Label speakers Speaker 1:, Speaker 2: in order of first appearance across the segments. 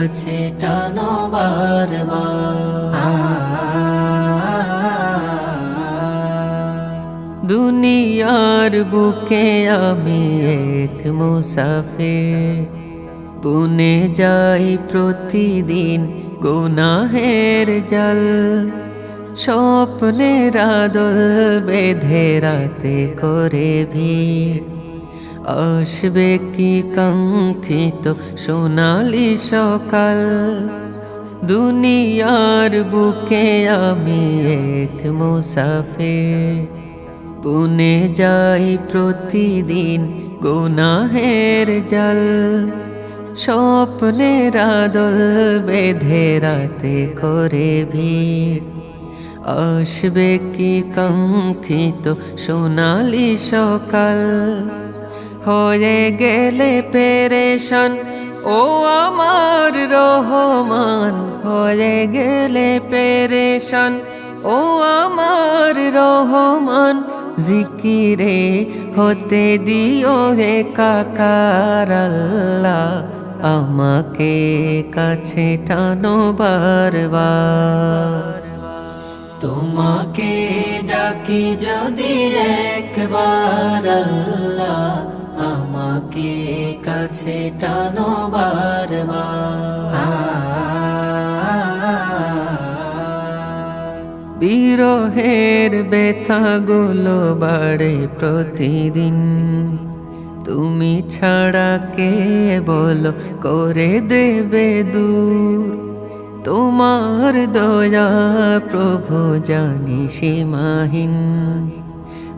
Speaker 1: কাছে টানো দুনিয়ার বুকে আমি এক মুসাফির। পুনে যাই প্রতিদিন গুনাহের জল। স্বপ্নের আদল বেঁধে রাতে করে ভিড়। আসবে কি কাঙ্ক্ষিত সোনালি সকাল। দুনিয়ার বুকে আমি এক মুসাফির। পুনে যাই প্রতিদিন গুনাহের জল। স্বপ্নের আদল বেঁধে রাতে করে ভিড়। আসবে কি কাঙ্ক্ষিত সোনালি সকাল। হয়ে গেলে পেরেশান। ও আমার রহমান, হয়ে গেলে পেরেশান। ও আমার রহমান, জিকিরে হতে দিও হে কাকার আল্লাহ। আমাকে কাছে টানো বারবার। তোমাকে ডাকি যদি একবার আল্লাহ। কাছে টানো বারবার বিরহের ব্যথাগুলো বাড়ে প্রতিদিন। তুমি ছাড়া কে বলো করে দেবে দূর? তোমার দয়া প্রভু জানি সীমাহীন।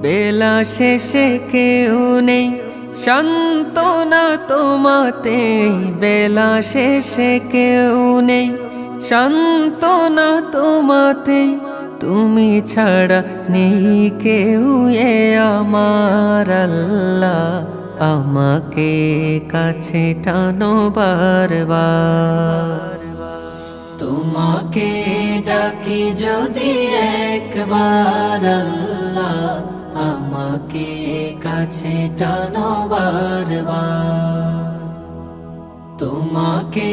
Speaker 1: বেলা শেষে কেউ নেই। শান্তনা তোমাতে বেলা শেষে কেউ নেই। শান্তনা তোমাতে তুমি ছাড়া নেই কেউ এ আমার আল্লাহ। আমাকে কাছে টানো বারবার। তোমাকে ডাকি যদি একবার আল্লাহ। আমাকে কাছে টানো বারবার। তোমাকে